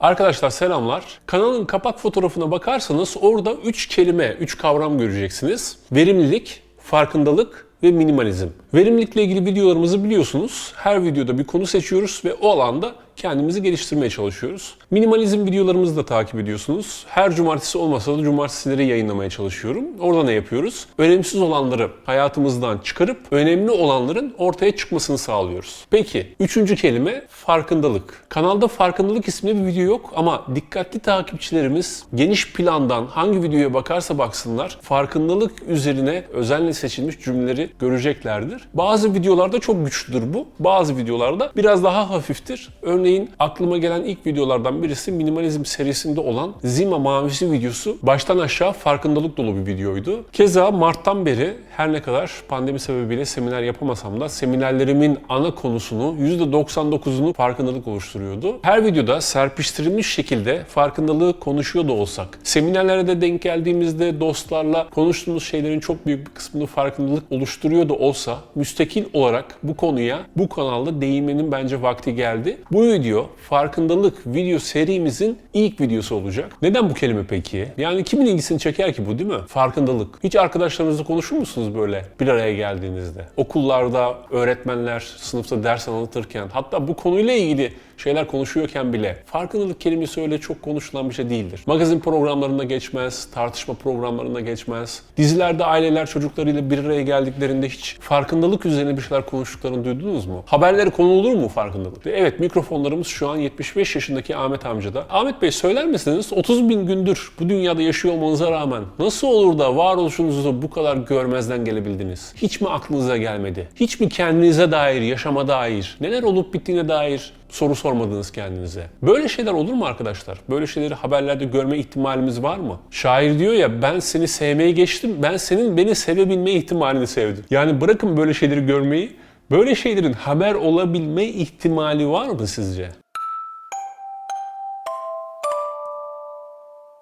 Arkadaşlar selamlar. Kanalın kapak fotoğrafına bakarsanız orada 3 kelime, 3 kavram göreceksiniz. Verimlilik, farkındalık ve minimalizm. Verimlilikle ilgili videolarımızı biliyorsunuz. Her videoda bir konu seçiyoruz ve o alanda kendimizi geliştirmeye çalışıyoruz. Minimalizm videolarımızı da takip ediyorsunuz. Her cumartesi olmasa da cumartesileri yayınlamaya çalışıyorum. Orada ne yapıyoruz? Önemsiz olanları hayatımızdan çıkarıp önemli olanların ortaya çıkmasını sağlıyoruz. Peki üçüncü kelime farkındalık. Kanalda farkındalık isimli bir video yok ama dikkatli takipçilerimiz geniş plandan hangi videoya bakarsa baksınlar farkındalık üzerine özenle seçilmiş cümleleri göreceklerdir. Bazı videolarda çok güçlüdür bu. Bazı videolarda biraz daha hafiftir. Örneğin aklıma gelen ilk videolardan birisi minimalizm serisinde olan Zima Mavisi videosu baştan aşağı farkındalık dolu bir videoydu. Keza Mart'tan beri her ne kadar pandemi sebebiyle seminer yapamasam da seminerlerimin ana konusunu %99'unu farkındalık oluşturuyordu. Her videoda serpiştirilmiş şekilde farkındalığı konuşuyor da olsak, seminerlere de denk geldiğimizde dostlarla konuştuğumuz şeylerin çok büyük bir kısmını farkındalık oluşturuyor da olsa müstakil olarak bu konuya bu kanalda değinmenin bence vakti geldi. Bu video farkındalık video serimizin ilk videosu olacak. Neden bu kelime peki? Yani kimin ilgisini çeker ki bu değil mi? Farkındalık. Hiç arkadaşlarınızla konuşur musunuz böyle bir araya geldiğinizde? Okullarda öğretmenler sınıfta ders anlatırken hatta bu konuyla ilgili şeyler konuşuyorken bile farkındalık kelimesi öyle çok konuşulan bir şey değildir. Magazin programlarında geçmez, tartışma programlarında geçmez. Dizilerde aileler çocuklarıyla bir araya geldiklerinde hiç farkındalık üzerine bir şeyler konuştuklarını duydunuz mu? Haberleri konu olur mu farkındalık? Evet mikrofonlarımız şu an 75 yaşındaki Ahmet amcada. Ahmet Bey söyler misiniz 30 bin gündür bu dünyada yaşıyor olmanıza rağmen nasıl olur da varoluşunuzu bu kadar görmezden gelebildiniz? Hiç mi aklınıza gelmedi? Hiç mi kendinize dair, yaşama dair, neler olup bittiğine dair soru sormadınız kendinize. Böyle şeyler olur mu arkadaşlar? Böyle şeyleri haberlerde görme ihtimalimiz var mı? Şair diyor ya ben seni sevmeye geçtim, ben senin beni sevebilme ihtimalini sevdim. Yani bırakın böyle şeyleri görmeyi, böyle şeylerin haber olabilme ihtimali var mı sizce?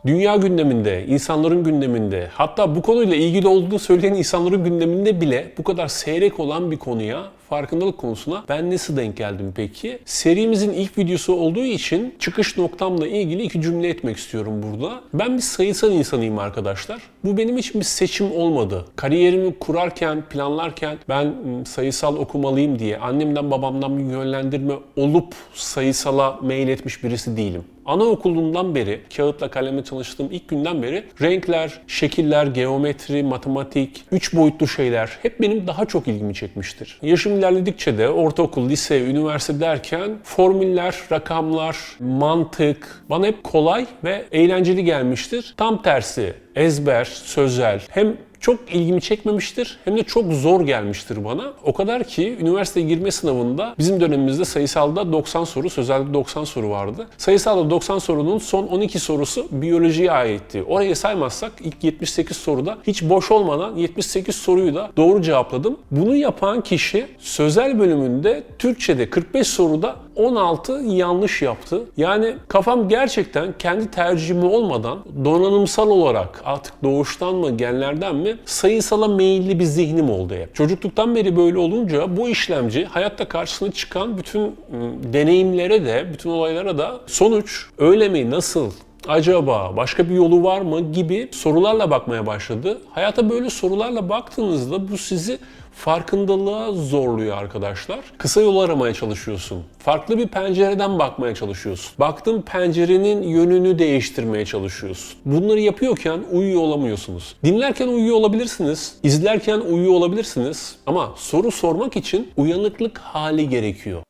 Dünya gündeminde, insanların gündeminde, hatta bu konuyla ilgili olduğunu söyleyen insanların gündeminde bile bu kadar seyrek olan bir konuya, farkındalık konusuna ben nasıl denk geldim peki? Serimizin ilk videosu olduğu için çıkış noktamla ilgili iki cümle etmek istiyorum burada. Ben bir sayısal insanıyım arkadaşlar. Bu benim için bir seçim olmadı. Kariyerimi kurarken, planlarken ben sayısal okumalıyım diye annemden babamdan bir yönlendirme olup sayısala mail etmiş birisi değilim. Anaokulundan beri kağıtla kalemle çalıştığım ilk günden beri renkler, şekiller, geometri, matematik, üç boyutlu şeyler hep benim daha çok ilgimi çekmiştir. Yaşım ilerledikçe de ortaokul, lise, üniversite derken formüller, rakamlar, mantık bana hep kolay ve eğlenceli gelmiştir. Tam tersi ezber, sözel hem çok ilgimi çekmemiştir hem de çok zor gelmiştir bana. O kadar ki üniversiteye girme sınavında bizim dönemimizde sayısalda 90 soru, sözelde 90 soru vardı. Sayısalda 90 sorunun son 12 sorusu biyolojiye aitti. Orayı saymazsak ilk 78 soruda hiç boş olmadan 78 soruyu da doğru cevapladım. Bunu yapan kişi sözel bölümünde Türkçe'de 45 soruda 16 yanlış yaptı. Yani kafam gerçekten kendi tercihimi olmadan donanımsal olarak artık doğuştan mı genlerden mi sayısala meyilli bir zihnim oldu hep. Çocukluktan beri böyle olunca bu işlemci hayatta karşısına çıkan bütün ım, deneyimlere de bütün olaylara da sonuç öyle mi nasıl acaba başka bir yolu var mı gibi sorularla bakmaya başladı. Hayata böyle sorularla baktığınızda bu sizi farkındalığa zorluyor arkadaşlar. Kısa yol aramaya çalışıyorsun. Farklı bir pencereden bakmaya çalışıyorsun. Baktığın pencerenin yönünü değiştirmeye çalışıyorsun. Bunları yapıyorken uyuyor olamıyorsunuz. Dinlerken uyuyor olabilirsiniz. izlerken uyuyor olabilirsiniz. Ama soru sormak için uyanıklık hali gerekiyor.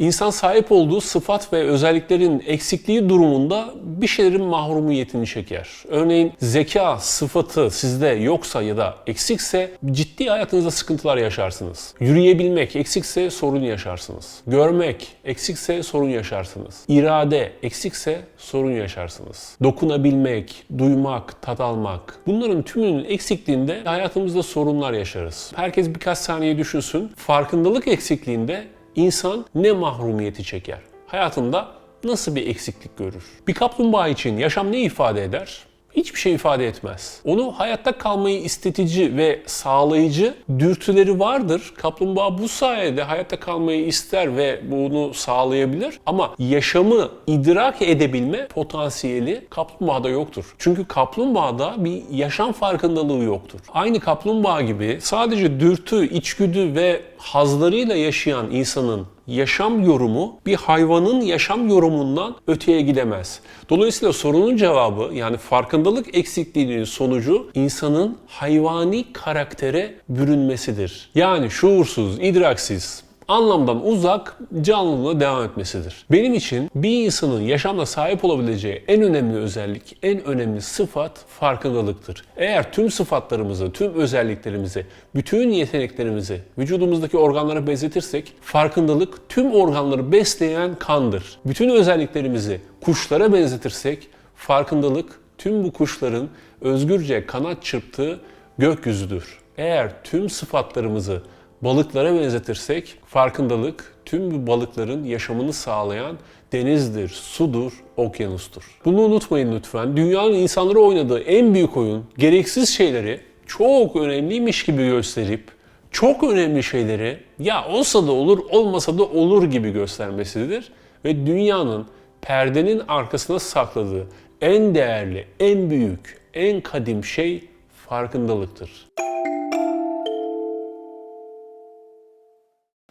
İnsan sahip olduğu sıfat ve özelliklerin eksikliği durumunda bir şeylerin mahrumiyetini çeker. Örneğin zeka sıfatı sizde yoksa ya da eksikse ciddi hayatınızda sıkıntılar yaşarsınız. Yürüyebilmek eksikse sorun yaşarsınız. Görmek eksikse sorun yaşarsınız. İrade eksikse sorun yaşarsınız. Dokunabilmek, duymak, tat almak bunların tümünün eksikliğinde hayatımızda sorunlar yaşarız. Herkes birkaç saniye düşünsün. Farkındalık eksikliğinde İnsan ne mahrumiyeti çeker? Hayatında nasıl bir eksiklik görür? Bir kaplumbağa için yaşam ne ifade eder? Hiçbir şey ifade etmez. Onu hayatta kalmayı istetici ve sağlayıcı dürtüleri vardır. Kaplumbağa bu sayede hayatta kalmayı ister ve bunu sağlayabilir. Ama yaşamı idrak edebilme potansiyeli kaplumbağada yoktur. Çünkü kaplumbağada bir yaşam farkındalığı yoktur. Aynı kaplumbağa gibi sadece dürtü, içgüdü ve hazlarıyla yaşayan insanın yaşam yorumu bir hayvanın yaşam yorumundan öteye gidemez. Dolayısıyla sorunun cevabı yani farkındalık eksikliğinin sonucu insanın hayvani karaktere bürünmesidir. Yani şuursuz, idraksiz, anlamdan uzak canlılığına devam etmesidir. Benim için bir insanın yaşamda sahip olabileceği en önemli özellik, en önemli sıfat farkındalıktır. Eğer tüm sıfatlarımızı, tüm özelliklerimizi, bütün yeteneklerimizi vücudumuzdaki organlara benzetirsek farkındalık tüm organları besleyen kandır. Bütün özelliklerimizi kuşlara benzetirsek farkındalık tüm bu kuşların özgürce kanat çırptığı gökyüzüdür. Eğer tüm sıfatlarımızı balıklara benzetirsek farkındalık tüm bu balıkların yaşamını sağlayan denizdir, sudur, okyanustur. Bunu unutmayın lütfen. Dünyanın insanları oynadığı en büyük oyun gereksiz şeyleri çok önemliymiş gibi gösterip çok önemli şeyleri ya olsa da olur, olmasa da olur gibi göstermesidir ve dünyanın perdenin arkasına sakladığı en değerli, en büyük, en kadim şey farkındalıktır.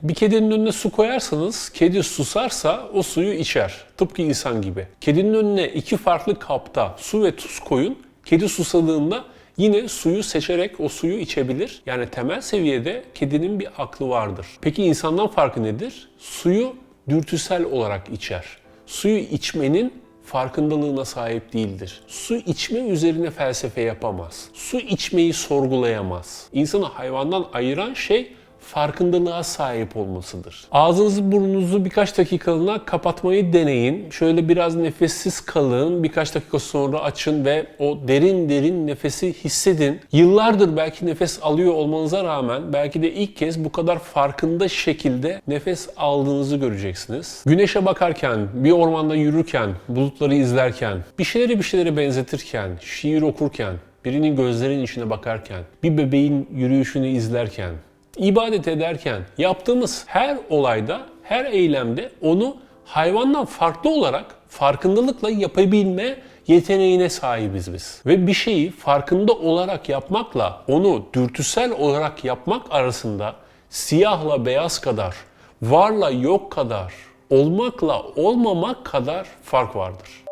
Bir kedinin önüne su koyarsanız, kedi susarsa o suyu içer. Tıpkı insan gibi. Kedinin önüne iki farklı kapta su ve tuz koyun. Kedi susadığında yine suyu seçerek o suyu içebilir. Yani temel seviyede kedinin bir aklı vardır. Peki insandan farkı nedir? Suyu dürtüsel olarak içer. Suyu içmenin farkındalığına sahip değildir. Su içme üzerine felsefe yapamaz. Su içmeyi sorgulayamaz. İnsanı hayvandan ayıran şey farkındalığa sahip olmasıdır. Ağzınızı burnunuzu birkaç dakikalığına kapatmayı deneyin. Şöyle biraz nefessiz kalın. Birkaç dakika sonra açın ve o derin derin nefesi hissedin. Yıllardır belki nefes alıyor olmanıza rağmen belki de ilk kez bu kadar farkında şekilde nefes aldığınızı göreceksiniz. Güneşe bakarken, bir ormanda yürürken, bulutları izlerken, bir şeyleri bir şeylere benzetirken, şiir okurken, birinin gözlerinin içine bakarken, bir bebeğin yürüyüşünü izlerken, ibadet ederken yaptığımız her olayda, her eylemde onu hayvandan farklı olarak farkındalıkla yapabilme yeteneğine sahibiz biz. Ve bir şeyi farkında olarak yapmakla onu dürtüsel olarak yapmak arasında siyahla beyaz kadar, varla yok kadar, olmakla olmamak kadar fark vardır.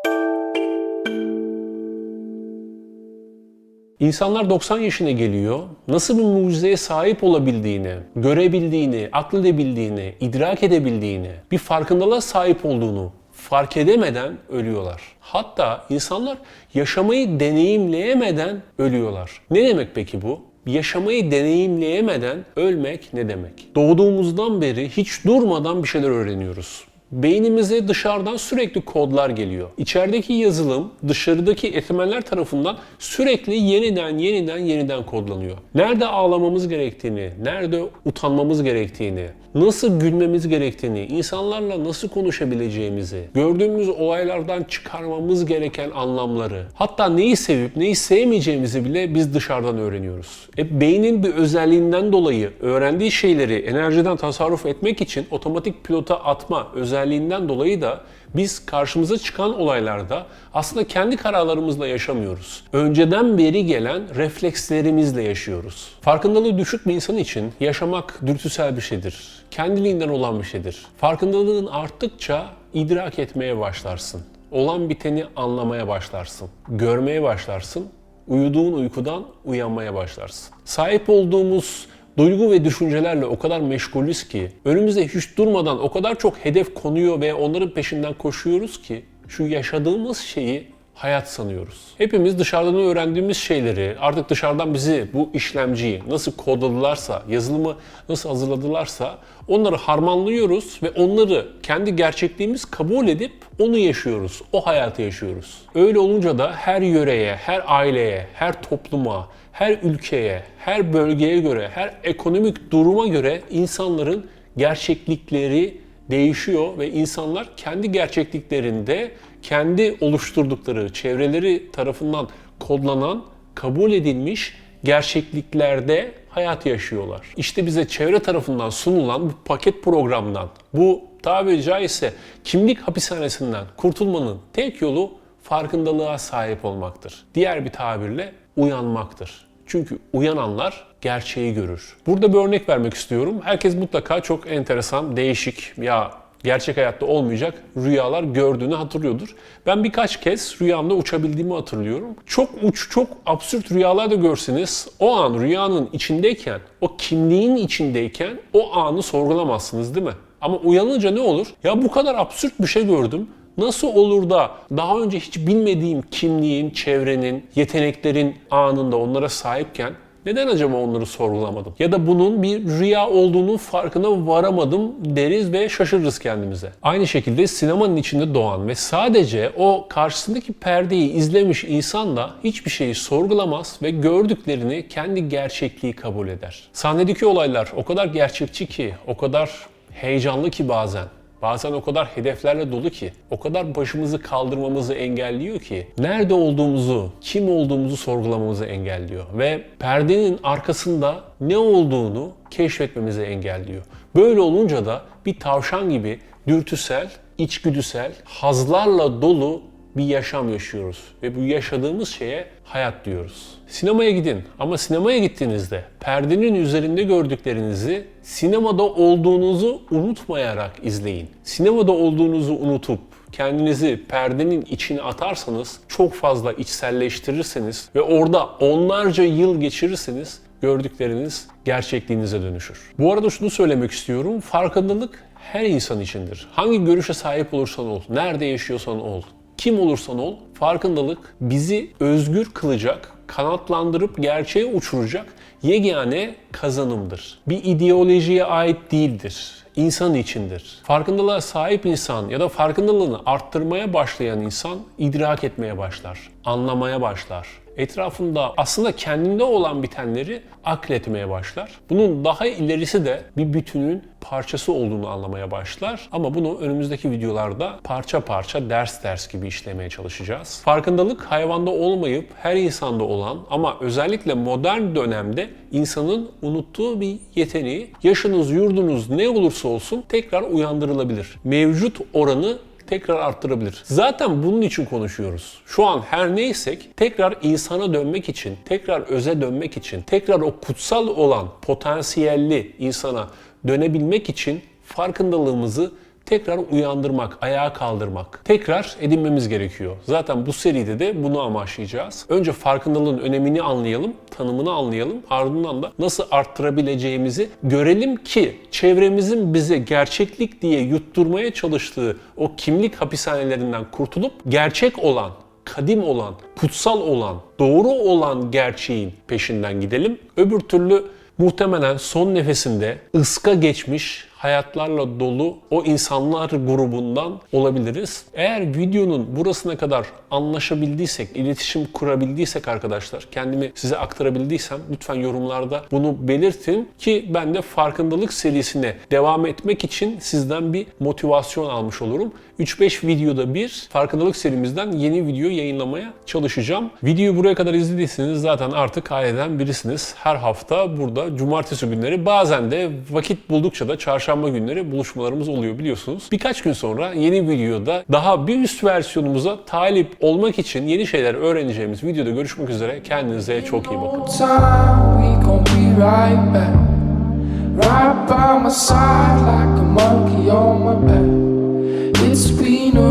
İnsanlar 90 yaşına geliyor, nasıl bir mucizeye sahip olabildiğini, görebildiğini, akledebildiğini, idrak edebildiğini, bir farkındalığa sahip olduğunu fark edemeden ölüyorlar. Hatta insanlar yaşamayı deneyimleyemeden ölüyorlar. Ne demek peki bu? Yaşamayı deneyimleyemeden ölmek ne demek? Doğduğumuzdan beri hiç durmadan bir şeyler öğreniyoruz. Beynimize dışarıdan sürekli kodlar geliyor. İçerideki yazılım dışarıdaki etmenler tarafından sürekli yeniden yeniden yeniden kodlanıyor. Nerede ağlamamız gerektiğini, nerede utanmamız gerektiğini, nasıl gülmemiz gerektiğini, insanlarla nasıl konuşabileceğimizi, gördüğümüz olaylardan çıkarmamız gereken anlamları, hatta neyi sevip neyi sevmeyeceğimizi bile biz dışarıdan öğreniyoruz. E, beynin bir özelliğinden dolayı öğrendiği şeyleri enerjiden tasarruf etmek için otomatik pilota atma özelliğinden dolayı da biz karşımıza çıkan olaylarda aslında kendi kararlarımızla yaşamıyoruz. Önceden beri gelen reflekslerimizle yaşıyoruz. Farkındalığı düşük bir insan için yaşamak dürtüsel bir şeydir. Kendiliğinden olan bir şeydir. Farkındalığın arttıkça idrak etmeye başlarsın. Olan biteni anlamaya başlarsın. Görmeye başlarsın. Uyuduğun uykudan uyanmaya başlarsın. Sahip olduğumuz duygu ve düşüncelerle o kadar meşgulüz ki önümüze hiç durmadan o kadar çok hedef konuyor ve onların peşinden koşuyoruz ki şu yaşadığımız şeyi hayat sanıyoruz. Hepimiz dışarıdan öğrendiğimiz şeyleri artık dışarıdan bizi bu işlemciyi nasıl kodladılarsa, yazılımı nasıl hazırladılarsa onları harmanlıyoruz ve onları kendi gerçekliğimiz kabul edip onu yaşıyoruz. O hayatı yaşıyoruz. Öyle olunca da her yöreye, her aileye, her topluma, her ülkeye, her bölgeye göre, her ekonomik duruma göre insanların gerçeklikleri değişiyor ve insanlar kendi gerçekliklerinde kendi oluşturdukları çevreleri tarafından kodlanan, kabul edilmiş gerçekliklerde hayat yaşıyorlar. İşte bize çevre tarafından sunulan bu paket programdan, bu tabiri caizse kimlik hapishanesinden kurtulmanın tek yolu farkındalığa sahip olmaktır. Diğer bir tabirle uyanmaktır. Çünkü uyananlar gerçeği görür. Burada bir örnek vermek istiyorum. Herkes mutlaka çok enteresan, değişik ya gerçek hayatta olmayacak rüyalar gördüğünü hatırlıyordur. Ben birkaç kez rüyamda uçabildiğimi hatırlıyorum. Çok uç, çok absürt rüyalar da görseniz o an rüyanın içindeyken, o kimliğin içindeyken o anı sorgulamazsınız değil mi? Ama uyanınca ne olur? Ya bu kadar absürt bir şey gördüm. Nasıl olur da daha önce hiç bilmediğim kimliğin, çevrenin, yeteneklerin anında onlara sahipken neden acaba onları sorgulamadım? Ya da bunun bir rüya olduğunun farkına varamadım deriz ve şaşırırız kendimize. Aynı şekilde sinemanın içinde doğan ve sadece o karşısındaki perdeyi izlemiş insan da hiçbir şeyi sorgulamaz ve gördüklerini kendi gerçekliği kabul eder. Sahnedeki olaylar o kadar gerçekçi ki, o kadar heyecanlı ki bazen. Bazen o kadar hedeflerle dolu ki, o kadar başımızı kaldırmamızı engelliyor ki, nerede olduğumuzu, kim olduğumuzu sorgulamamızı engelliyor ve perdenin arkasında ne olduğunu keşfetmemizi engelliyor. Böyle olunca da bir tavşan gibi dürtüsel, içgüdüsel, hazlarla dolu bir yaşam yaşıyoruz ve bu yaşadığımız şeye hayat diyoruz. Sinemaya gidin ama sinemaya gittiğinizde perdenin üzerinde gördüklerinizi sinemada olduğunuzu unutmayarak izleyin. Sinemada olduğunuzu unutup kendinizi perdenin içine atarsanız, çok fazla içselleştirirseniz ve orada onlarca yıl geçirirseniz gördükleriniz gerçekliğinize dönüşür. Bu arada şunu söylemek istiyorum. Farkındalık her insan içindir. Hangi görüşe sahip olursan ol, nerede yaşıyorsan ol, kim olursan ol, farkındalık bizi özgür kılacak, kanatlandırıp gerçeğe uçuracak yegane kazanımdır. Bir ideolojiye ait değildir. İnsan içindir. Farkındalığa sahip insan ya da farkındalığını arttırmaya başlayan insan idrak etmeye başlar, anlamaya başlar. Etrafında aslında kendinde olan bitenleri akletmeye başlar. Bunun daha ilerisi de bir bütünün parçası olduğunu anlamaya başlar. Ama bunu önümüzdeki videolarda parça parça ders ders gibi işlemeye çalışacağız. Farkındalık hayvanda olmayıp her insanda olan ama özellikle modern dönemde insanın unuttuğu bir yeteneği. Yaşınız, yurdunuz ne olursa olsun tekrar uyandırılabilir. Mevcut oranı tekrar arttırabilir. Zaten bunun için konuşuyoruz. Şu an her neysek tekrar insana dönmek için, tekrar öze dönmek için, tekrar o kutsal olan potansiyelli insana dönebilmek için farkındalığımızı tekrar uyandırmak, ayağa kaldırmak, tekrar edinmemiz gerekiyor. Zaten bu seride de bunu amaçlayacağız. Önce farkındalığın önemini anlayalım, tanımını anlayalım. Ardından da nasıl arttırabileceğimizi görelim ki çevremizin bize gerçeklik diye yutturmaya çalıştığı o kimlik hapishanelerinden kurtulup gerçek olan kadim olan, kutsal olan, doğru olan gerçeğin peşinden gidelim. Öbür türlü muhtemelen son nefesinde ıska geçmiş hayatlarla dolu o insanlar grubundan olabiliriz. Eğer videonun burasına kadar anlaşabildiysek, iletişim kurabildiysek arkadaşlar, kendimi size aktarabildiysem lütfen yorumlarda bunu belirtin ki ben de farkındalık serisine devam etmek için sizden bir motivasyon almış olurum. 3-5 videoda bir farkındalık serimizden yeni video yayınlamaya çalışacağım. Videoyu buraya kadar izlediyseniz zaten artık aileden birisiniz. Her hafta burada cumartesi günleri bazen de vakit buldukça da çarşamba günleri buluşmalarımız oluyor biliyorsunuz. Birkaç gün sonra yeni videoda daha bir üst versiyonumuza talip olmak için yeni şeyler öğreneceğimiz videoda görüşmek üzere. Kendinize çok iyi bakın.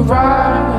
right